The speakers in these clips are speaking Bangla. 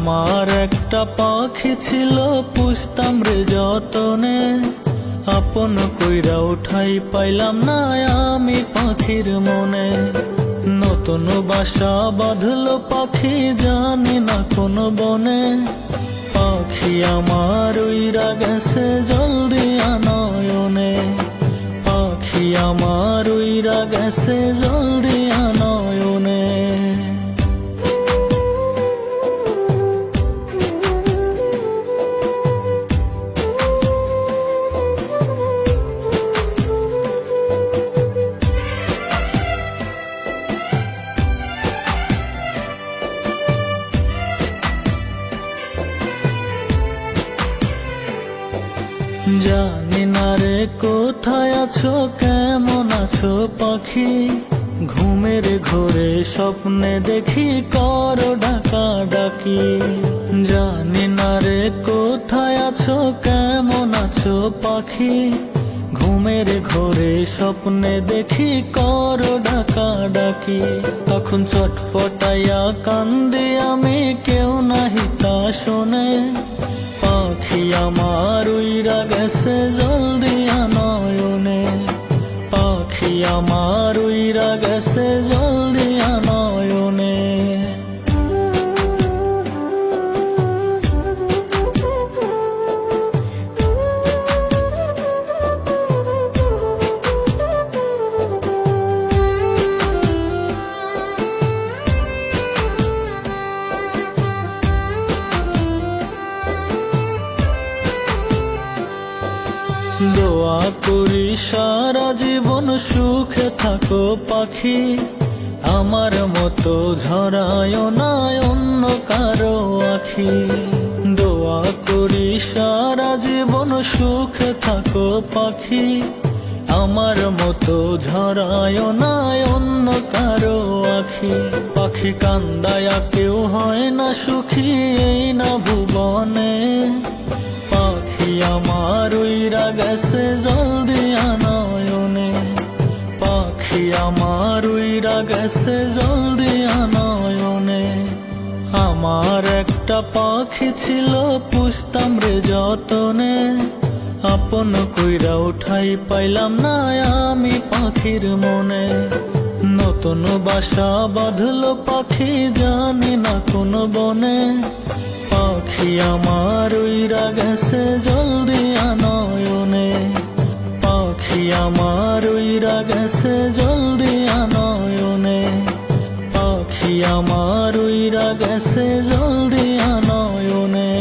আমার একটা পাখি ছিল, পুষতাম রে যতনে। আপন কইরা উঠাই পাইলাম না আমি পাখির মনে। নতুন বাসা বাঁধল পাখি, জানি না কোন বনে। পাখি আমার উইরা গেছে জলদি আনয়নে। পাখি আমার উইরা গেছে জলদি জানি না রে, কোথায় আছো, কেমন আছো পাখি? ঘুমের ঘোরে স্বপ্নে দেখি, কর ডাকা ডাকি জানি না রে, কোথায় আছো, কেমন আছো পাখি? ঘুমের ঘোরে স্বপ্নে দেখি, কর ডাকা ডাকি তখন চটফটাইয়া কান্দি, আমি কেউ নাহি তা শোনে। আমার উইরা গেছে জলদি দোয়া করি, সারা জীবন সুখে থাকো পাখি। আমার মতো ঝরায় না অন্য কারও আখি। দোয়া করি, সারা জীবন সুখে থাকো পাখি। আমার মতো ঝরায় না অন্য কারও আখি। পাখি কান্দায়া কেউ হয় না সুখী এই না ভুবনে। গেছে জলদি আনয়নে। পাখি আমার উইরা গেছে জলদি আনয়নে। আমার একটা পাখি ছিল, পুষতাম রে যতনে। আপন কইরা উঠাই পাইলাম না আমি পাখির মনে। নতুন বাসা বাঁধলো পাখি, জানি না কোন বনে। পাখি আমার উইরা গেছে জলদি আনয়নে। আমার উইরা গেছে জলদি আনয়নে।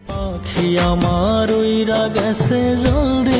পাখি আমার উইরা গেছে জলদি